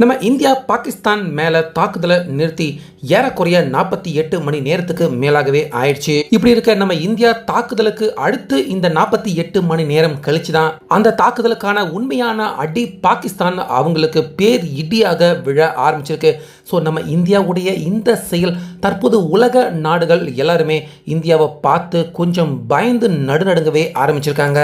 நம்ம இந்தியா பாகிஸ்தான் மேல தாக்குதலை நிறுத்தி ஏறக்குறைய நாற்பத்தி எட்டு மணி நேரத்துக்கு மேலாகவே ஆயிடுச்சு. இப்படி இருக்க நம்ம இந்தியா தாக்குதலுக்கு அடுத்து இந்த நாற்பத்தி எட்டு மணி நேரம் கழிச்சு தான் அந்த தாக்குதலுக்கான உண்மையான அடி பாகிஸ்தான் அவங்களுக்கு பேர் இடியாக விழ ஆரம்பிச்சிருக்கு. ஸோ நம்ம இந்தியாவுடைய இந்த செயல் தற்போது உலக நாடுகள் எல்லாருமே இந்தியாவை பார்த்து கொஞ்சம் பயந்து நடுநடுங்கவே ஆரம்பிச்சிருக்காங்க.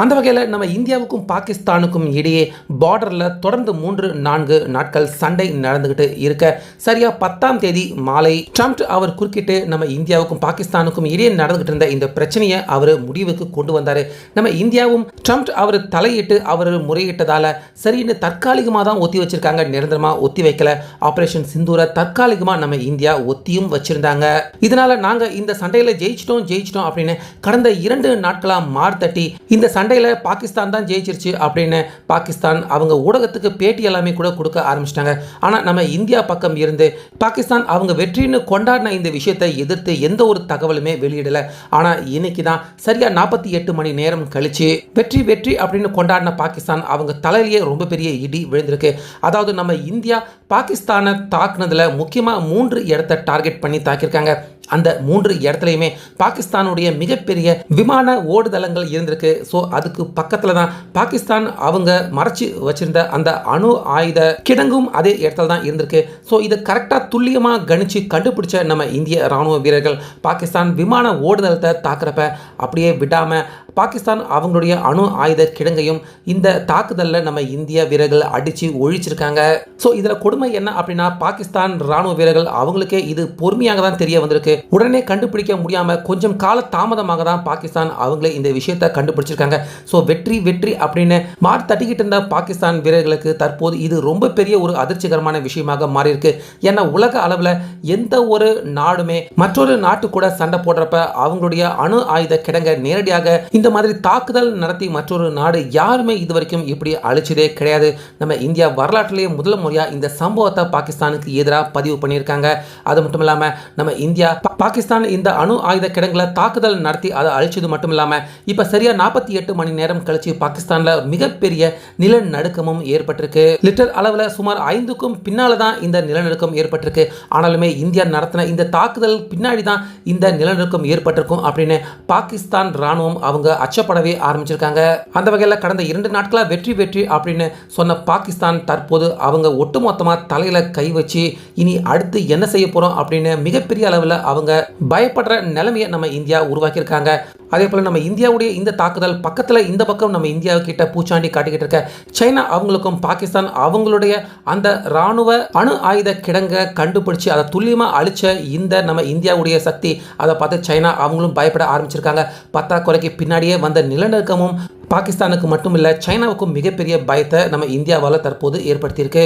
அந்த வகையில் நம்ம இந்தியாவுக்கும் பாகிஸ்தானுக்கும் இடையே பார்டரில் தொடர்ந்து மூன்று நான்கு நாட்கள் சண்டை நடந்துகிட்டு இருக்க. சரியா பத்தாம் தேதி மாலை ட்ரம்ப் அவர் குறுக்கிட்டு நம்ம இந்தியாவுக்கும் பாகிஸ்தானுக்கும் இடையே நடந்துகிட்டு இருந்த இந்த பிரச்சனையை அவர் முடிவுக்கு கொண்டு வந்தார். நம்ம இந்தியாவும் ட்ரம்ப் அவர் தலையிட்டு அவர் முறையிட்டதால சரின்னு தற்காலிகமாக தான் ஒத்தி வச்சிருக்காங்க. நிரந்தரமாக ஒத்தி வைக்கல. ஆபரேஷன் சிந்தூரை தற்காலிகமாக நம்ம இந்தியா ஒத்தியும் வச்சிருந்தாங்க. இதனால நாங்கள் இந்த சண்டையில் ஜெயிச்சிட்டோம் ஜெயிச்சிட்டோம் அப்படின்னு கடந்த இரண்டு நாட்களாக மார்த்தட்டி இந்த சண்டையில் பாகிஸ்தான் தான் ஜெயிச்சிருச்சு அப்படின்னு பாகிஸ்தான் அவங்க ஊடகத்துக்கு பேட்டி எல்லாமே கூட கொடுக்க ஆரம்பிச்சிட்டாங்க. ஆனால் நம்ம இந்தியா பக்கம் இருந்து பாகிஸ்தான் அவங்க வெற்றின்னு கொண்டாடின இந்த விஷயத்தை எதிர்த்து எந்த ஒரு தகவலுமே வெளியிடலை. ஆனால் இன்னைக்கு தான் சரியாக நாற்பத்தி எட்டு மணி நேரம் கழிச்சு வெற்றி வெற்றி அப்படின்னு கொண்டாடின பாகிஸ்தான் அவங்க தலையிலேயே ரொம்ப பெரிய இடி விழுந்திருக்கு. அதாவது நம்ம இந்தியா பாகிஸ்தானை தாக்குனதில் முக்கியமாக மூன்று இடத்த டார்கெட் பண்ணி தாக்கியிருக்காங்க. அந்த மூன்று இடத்துலையுமே பாகிஸ்தானுடைய மிகப்பெரிய விமான ஓடுதளங்கள் இருந்திருக்கு. ஸோ அதுக்கு பக்கத்தில் தான் பாகிஸ்தான் அவங்க மறைச்சி வச்சிருந்த அந்த அணு ஆயுத கிடங்கும் அதே இடத்துல தான் இருந்திருக்கு. ஸோ இதை கரெக்டாக துல்லியமாக கணிச்சு கண்டுபிடிச்ச நம்ம இந்திய ராணுவ வீரர்கள் பாகிஸ்தான் விமான ஓடுதளத்தை தாக்குறப்ப அப்படியே விடாமல் பாகிஸ்தான் அவங்களுடைய அணு ஆயுத கிடங்கையும் இந்த தாக்குதலில் நம்ம இந்திய வீரர்கள் அடித்து ஒழிச்சிருக்காங்க. ஸோ இதில் கொடுமை என்ன அப்படின்னா பாகிஸ்தான் ராணுவ வீரர்கள் அவங்களுக்கே இது பொறுமையாக தான் தெரிய வந்திருக்கு. உடனே கண்டுபிடிக்க முடியாமல் கொஞ்சம் கால தாமதமாக தான் பாகிஸ்தான் அவங்களே இந்த விஷயத்தை கண்டுபிடிச்சிருக்காங்க. ஸோ வெற்றி வெற்றி அப்படின்னு மார் தட்டிக்கிட்டு இருந்த பாகிஸ்தான் வீரர்களுக்கு தற்போது இது ரொம்ப பெரிய ஒரு அதிர்ச்சிகரமான விஷயமாக மாறியிருக்கு. ஏன்னா உலக அளவில் எந்த ஒரு நாடுமே மற்றொரு நாட்டு கூட சண்டை போடுறப்ப அவங்களுடைய அணு ஆயுத கிடங்க நேரடியாக இந்த இந்த மாதிரி தாக்குதல் நடத்தி மற்றொரு நாடு யாருமே இது வரைக்கும் இப்படி அழிச்சதே கிடையாது. நம்ம இந்தியா வரலாற்றிலேயே முதல் முறையாக இந்த சம்பவத்தை பாகிஸ்தானுக்கு எதிராக பதிவு பண்ணியிருக்காங்க. அது மட்டும் இல்லாமல் நம்ம இந்தியா பாகிஸ்தான் இந்த அணு ஆயுத கிடங்களை தாக்குதல் நடத்தி அதை அழிச்சது மட்டும் இல்லாமல் இப்போ சரியா நாற்பத்தி எட்டு மணி நேரம் கழிச்சு பாகிஸ்தானில் மிகப்பெரிய நிலநடுக்கமும் ஏற்பட்டிருக்கு. லிட்டர் அளவில் சுமார் ஐந்துக்கும் பின்னால் தான் இந்த நிலநடுக்கம் ஏற்பட்டிருக்கு. ஆனாலுமே இந்தியா நடத்தின இந்த தாக்குதல் பின்னாடி தான் இந்த நிலநடுக்கம் ஏற்பட்டிருக்கும் அப்படின்னு பாகிஸ்தான் ராணுவம் அவங்க அச்சப்படவே ஆரம்பிச்சிருக்காங்க. அந்த வகையில் கடந்த இரண்டு நாட்களாக வெற்றி வெற்றி அப்படின்னு சொன்ன பாகிஸ்தான் தற்போது அவங்க ஒட்டுமொத்தமாக தலையில் கை வச்சு இனி அடுத்து என்ன செய்ய போகிறோம் அப்படின்னு மிகப்பெரிய அளவில் அவங்க பயப்படுற நிலைமையை நம்ம இந்தியா உருவாக்கியிருக்காங்க. அதே போல் நம்ம இந்தியாவுடைய இந்த தாக்குதல் பக்கத்தில் இந்த பக்கம் நம்ம இந்தியா கிட்ட பூச்சாண்டி காட்டிக்கிட்டு இருக்க சைனா அவங்களுக்கும் பாகிஸ்தான் அவங்களுடைய அந்த ராணுவ அணு ஆயுத கிடங்க கண்டுபிடிச்சு அதை துல்லியமாக அழிச்ச இந்த நம்ம இந்தியாவுடைய சக்தி அதை பார்த்து சைனா அவங்களும் பயப்பட ஆரம்பிச்சிருக்காங்க. பத்தாக்குறைக்கு முன்னாடியே வந்த நிலநடுக்கமும் பாகிஸ்தானுக்கு மட்டுமில்லை சைனாவுக்கும் மிகப்பெரிய பயத்தை நம்ம இந்தியாவால் தற்போது ஏற்படுத்தியிருக்கு.